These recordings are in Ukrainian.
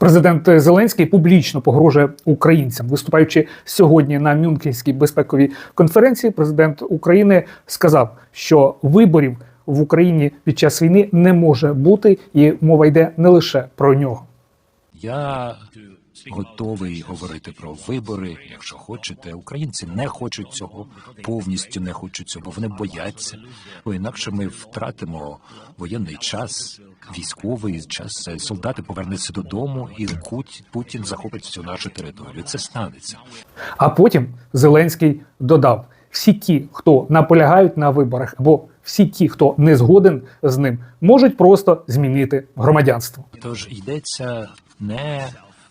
Президент Зеленський публічно погрожує українцям, виступаючи сьогодні на Мюнхенській безпековій конференції. Президент України сказав, що виборів в Україні під час війни не може бути, і мова йде не лише про нього. Я готовий говорити про вибори, якщо хочете. Українці не хочуть цього, повністю не хочуть цього, бо вони бояться. Бо інакше ми втратимо воєнний час, військовий час. Солдати повернуться додому, і Путін захопить всю нашу територію. Це станеться. А потім Зеленський додав: всі ті, хто наполягають на виборах, або всі ті, хто не згоден з ним, можуть просто змінити громадянство. Тож йдеться не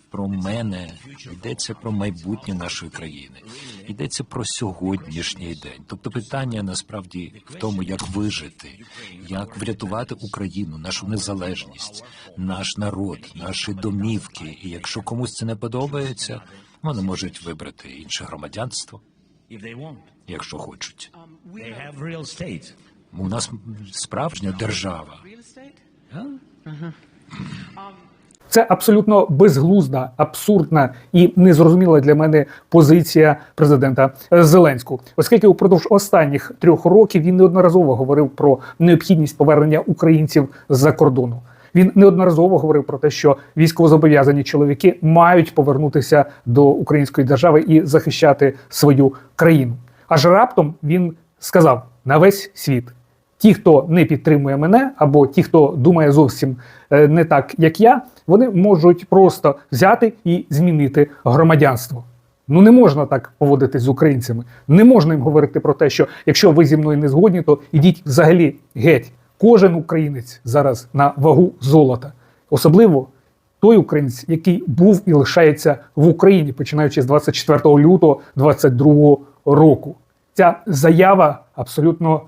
про мене, йдеться про майбутнє нашої країни, йдеться про сьогоднішній день. Тобто питання насправді в тому, як вижити, як врятувати Україну, нашу незалежність, наш народ, наші домівки. І якщо комусь це не подобається, вони можуть вибрати інше громадянство, якщо хочуть. У нас справжня держава. Це абсолютно безглузда, абсурдна і незрозуміла для мене позиція президента Зеленського, оскільки упродовж останніх трьох років він неодноразово говорив про необхідність повернення українців з-за кордону. Він неодноразово говорив про те, що військовозобов'язані чоловіки мають повернутися до української держави і захищати свою країну. Аж раптом він сказав на весь світ: ті, хто не підтримує мене, або ті, хто думає зовсім е, не так, як я, вони можуть просто взяти і змінити громадянство. Ну не можна так поводитись з українцями. Не можна їм говорити про те, що якщо ви зі мною не згодні, то ідіть взагалі геть. Кожен українець зараз на вагу золота, особливо той українець, який був і лишається в Україні, починаючи з 24 лютого 22 року. Ця заява абсолютно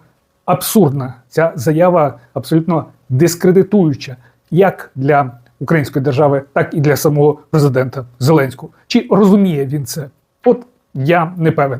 абсурдна. Ця заява абсолютно дискредитуюча як для української держави, так і для самого президента Зеленського. Чи розуміє він це? От я не певен.